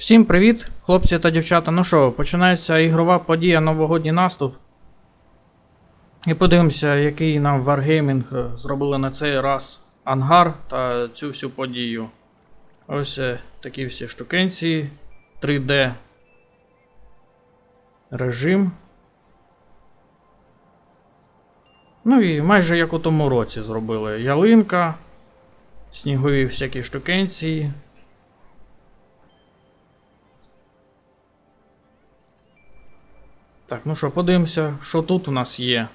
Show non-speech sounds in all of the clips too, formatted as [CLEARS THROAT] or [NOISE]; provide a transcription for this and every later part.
Всім привіт, хлопці та дівчата. Ну що, починається ігрова подія Новогодній наступ. І подивимося, який нам Wargaming е, зробили на цей раз ангар та цю всю подію. Ось е, такі всі штукенці. 3D режим. Ну і майже як у тому році зробили. Ялинка, снігові всякі штукенції. Так, ну що, подивимося, що тут у нас є.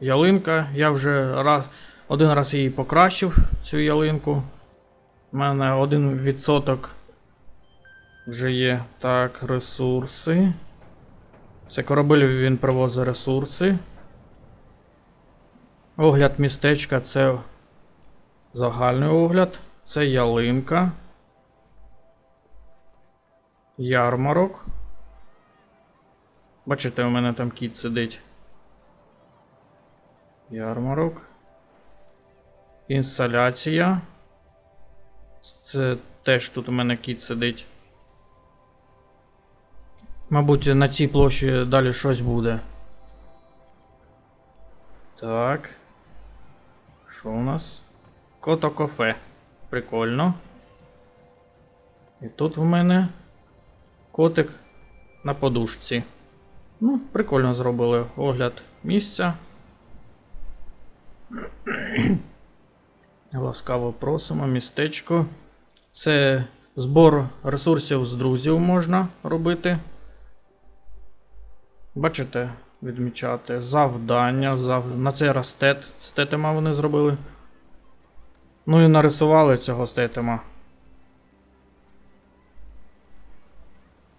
Ялинка. Я вже раз, один раз її покращив, цю ялинку. У мене один відсоток вже є. Так, ресурси. Це корабель він привозить ресурси. Огляд містечка це загальний огляд. Це ялинка. Ярмарок. Бачите, у мене там кіт сидить. Ярмарок. Інсталяція. Це теж тут у мене кіт сидить. Мабуть, на цій площі далі щось буде. Так. Що у нас? Кото кафе. Прикольно. І тут в мене котик на подушці. Ну, прикольно зробили огляд місця. [CLEARS THROAT] Ласкаво просимо, містечко. Це збор ресурсів з друзів можна робити. Бачите, відмічати завдання. Зав... На цей раз стет. Стетема вони зробили. Ну і нарисували цього стетема.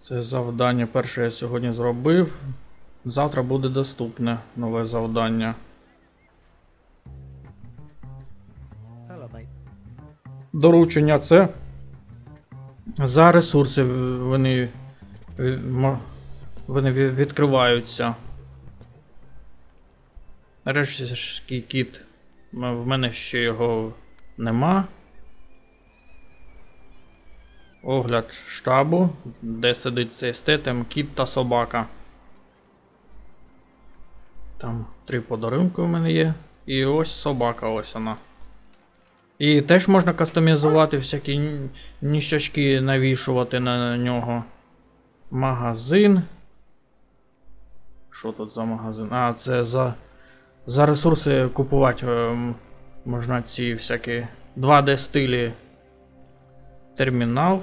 Це завдання перше я сьогодні зробив. Завтра буде доступне нове завдання. Доручення це за ресурси вони, вони відкриваються. Решті кіт. В мене ще його нема. Огляд штабу, де сидить цей стетем, кіт та собака. Там три подарунки у мене є. І ось собака, ось вона. І теж можна кастомізувати всякі ні- ніщачки навішувати на нього. Магазин. Що тут за магазин? А, це за. За ресурси купувати ем, можна ці всякі 2D стилі. Термінал.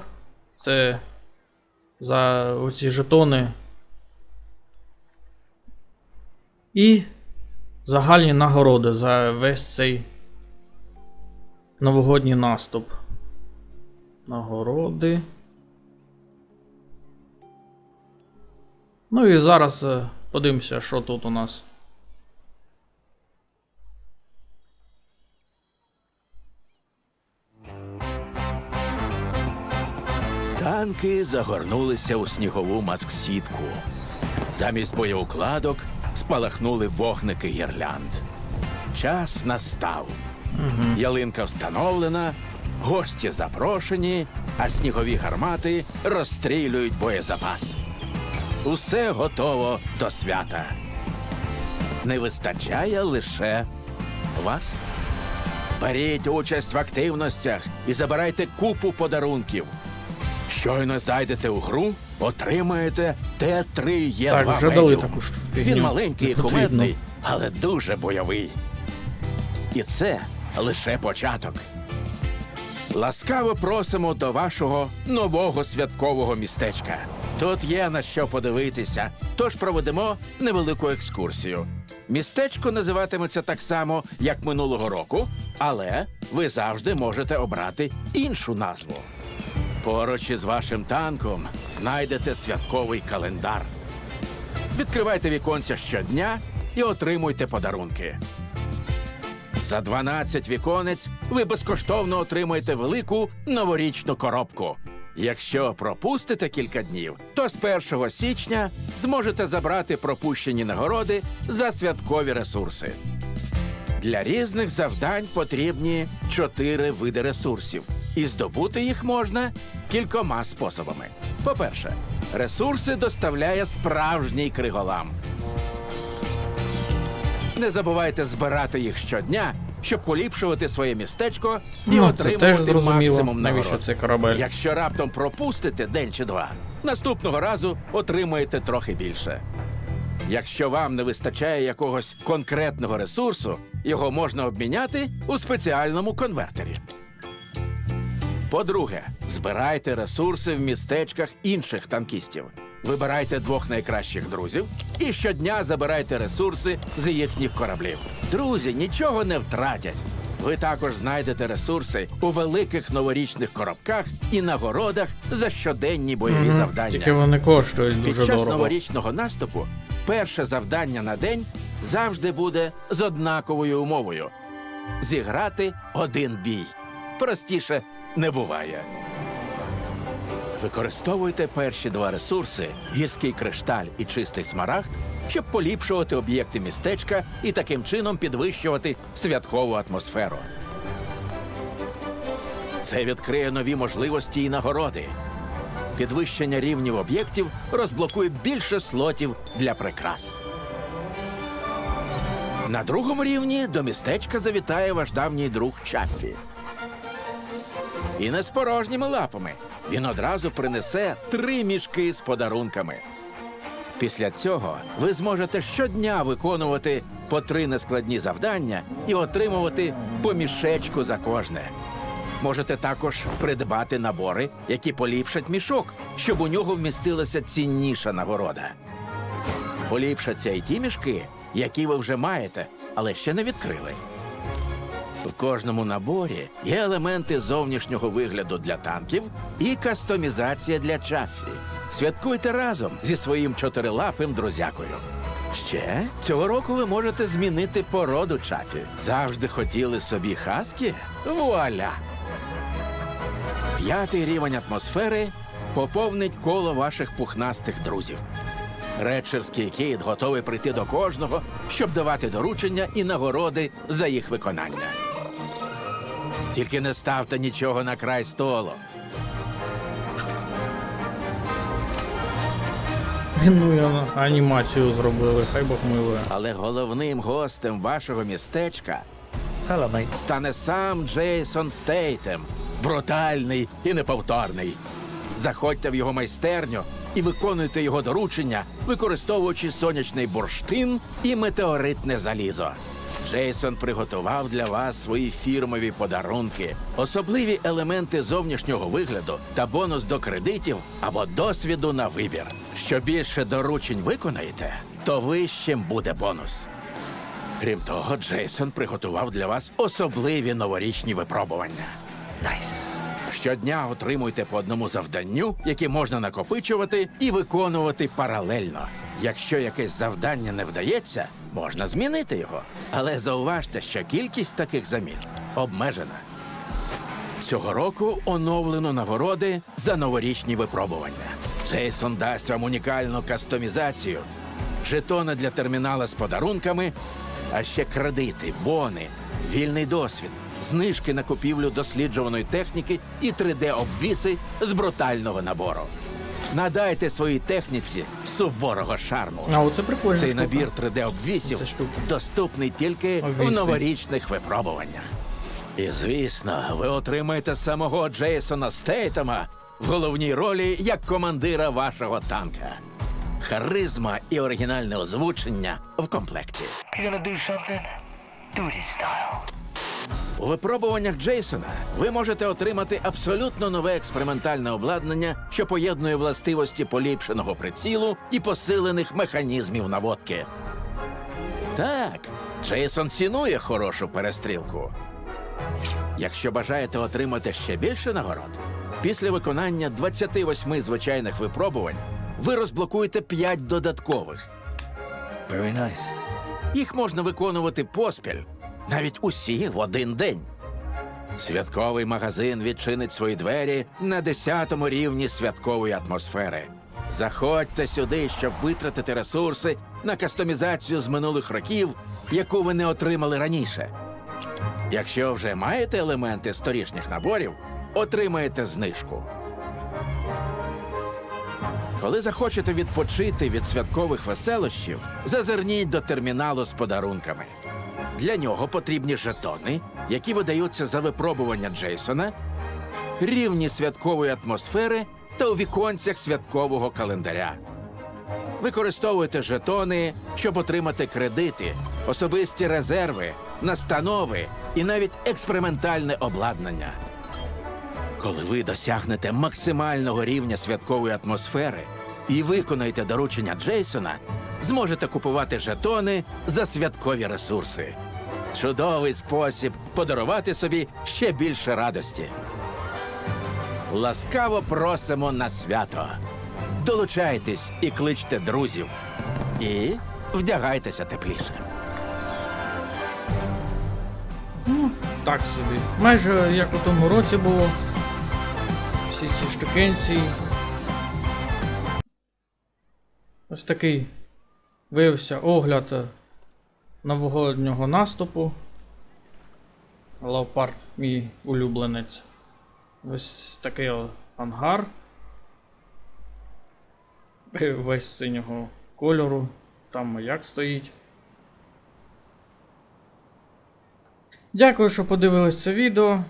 Це за оці жетони. І загальні нагороди за весь цей новогодній наступ. Нагороди. Ну і зараз е, подивимося, що тут у нас. Танки загорнулися у снігову маск-сітку. Замість боєукладок спалахнули вогники гірлянд. Час настав. Ялинка встановлена, гості запрошені, а снігові гармати розстрілюють боєзапас. Усе готово до свята. Не вистачає лише вас. Беріть участь в активностях і забирайте купу подарунків. Щойно зайдете у гру, отримаєте Т3 є Так, вже дали таку ж Він маленький і кумедний, але дуже бойовий. І це лише початок. Ласкаво просимо до вашого нового святкового містечка. Тут є на що подивитися, тож проведемо невелику екскурсію. Містечко називатиметься так само, як минулого року, але ви завжди можете обрати іншу назву. Поруч із вашим танком знайдете святковий календар. Відкривайте віконця щодня і отримуйте подарунки. За 12 віконець ви безкоштовно отримаєте велику новорічну коробку. Якщо пропустите кілька днів, то з 1 січня зможете забрати пропущені нагороди за святкові ресурси. Для різних завдань потрібні чотири види ресурсів, і здобути їх можна кількома способами. По-перше, ресурси доставляє справжній криголам. Не забувайте збирати їх щодня, щоб поліпшувати своє містечко і Ну, це теж отримувати максимум навіщо цей корабель. Якщо раптом пропустите день чи два, наступного разу отримаєте трохи більше. Якщо вам не вистачає якогось конкретного ресурсу, його можна обміняти у спеціальному конвертері. По-друге, збирайте ресурси в містечках інших танкістів. Вибирайте двох найкращих друзів і щодня забирайте ресурси з їхніх кораблів. Друзі нічого не втратять. Ви також знайдете ресурси у великих новорічних коробках і нагородах за щоденні бойові Мгм. завдання. Тільки вони коштують Під дуже час дорого. новорічного наступу перше завдання на день завжди буде з однаковою умовою: зіграти один бій. Простіше не буває. Використовуйте перші два ресурси гірський кришталь і чистий смарагд, щоб поліпшувати об'єкти містечка і таким чином підвищувати святкову атмосферу. Це відкриє нові можливості і нагороди. Підвищення рівнів об'єктів розблокує більше слотів для прикрас. На другому рівні до містечка завітає ваш давній друг Чаппі. І не з порожніми лапами. Він одразу принесе три мішки з подарунками. Після цього ви зможете щодня виконувати по три нескладні завдання і отримувати по мішечку за кожне. Можете також придбати набори, які поліпшать мішок, щоб у нього вмістилася цінніша нагорода. Поліпшаться і ті мішки, які ви вже маєте, але ще не відкрили. В кожному наборі є елементи зовнішнього вигляду для танків і кастомізація для чаффі. Святкуйте разом зі своїм чотирилапим друзякою. Ще цього року ви можете змінити породу чафі. Завжди хотіли собі хаскі? Вуаля! П'ятий рівень атмосфери поповнить коло ваших пухнастих друзів. Речерський кіт готовий прийти до кожного, щоб давати доручення і нагороди за їх виконання. Тільки не ставте нічого на край столу. Ну, я анімацію зробили, хай Бог милує. Але головним гостем вашого містечка Hello, mate. стане сам Джейсон Стейтем, брутальний і неповторний. Заходьте в його майстерню і виконуйте його доручення, використовуючи сонячний бурштин і метеоритне залізо. Джейсон приготував для вас свої фірмові подарунки, особливі елементи зовнішнього вигляду та бонус до кредитів або досвіду на вибір. Що більше доручень виконаєте, то вищим буде бонус. Крім того, Джейсон приготував для вас особливі новорічні випробування. Nice. Щодня отримуйте по одному завданню, які можна накопичувати і виконувати паралельно. Якщо якесь завдання не вдається, можна змінити його. Але зауважте, що кількість таких замін обмежена. Цього року оновлено нагороди за новорічні випробування. Джейсон дасть вам унікальну кастомізацію, жетони для термінала з подарунками, а ще кредити, бони, вільний досвід, знижки на купівлю досліджуваної техніки і 3D-обвіси з брутального набору. Надайте своїй техніці суворого шарму. А оце прикольно. Цей набір 3D-обвісів доступний тільки в новорічних випробуваннях. І звісно, ви отримаєте самого Джейсона Стейтема в головній ролі як командира вашого танка. Харизма і оригінальне озвучення в комплекті. You gonna do something? Do it in style. У випробуваннях Джейсона ви можете отримати абсолютно нове експериментальне обладнання, що поєднує властивості поліпшеного прицілу і посилених механізмів наводки. Так, Джейсон цінує хорошу перестрілку. Якщо бажаєте отримати ще більше нагород, після виконання 28 звичайних випробувань ви розблокуєте 5 додаткових. Very nice. Їх можна виконувати поспіль, навіть усі в один день. Святковий магазин відчинить свої двері на 10-му рівні святкової атмосфери. Заходьте сюди, щоб витратити ресурси на кастомізацію з минулих років, яку ви не отримали раніше. Якщо вже маєте елементи з торішніх наборів, отримаєте знижку. Коли захочете відпочити від святкових веселощів, зазирніть до терміналу з подарунками. Для нього потрібні жетони, які видаються за випробування Джейсона, рівні святкової атмосфери та у віконцях святкового календаря. Використовуйте жетони, щоб отримати кредити, особисті резерви, настанови і навіть експериментальне обладнання. Коли ви досягнете максимального рівня святкової атмосфери і виконаєте доручення Джейсона, зможете купувати жетони за святкові ресурси. Чудовий спосіб подарувати собі ще більше радості. Ласкаво просимо на свято. Долучайтесь і кличте друзів. І вдягайтеся тепліше. Так собі. Майже як у тому році було. Всі ці штукенці. Ось такий виявився огляд новогоднього наступу. Леопард мій улюбленець. Ось такий ангар. [LAUGHS] Весь синього кольору. Там маяк стоїть. Дякую, що подивились це відео.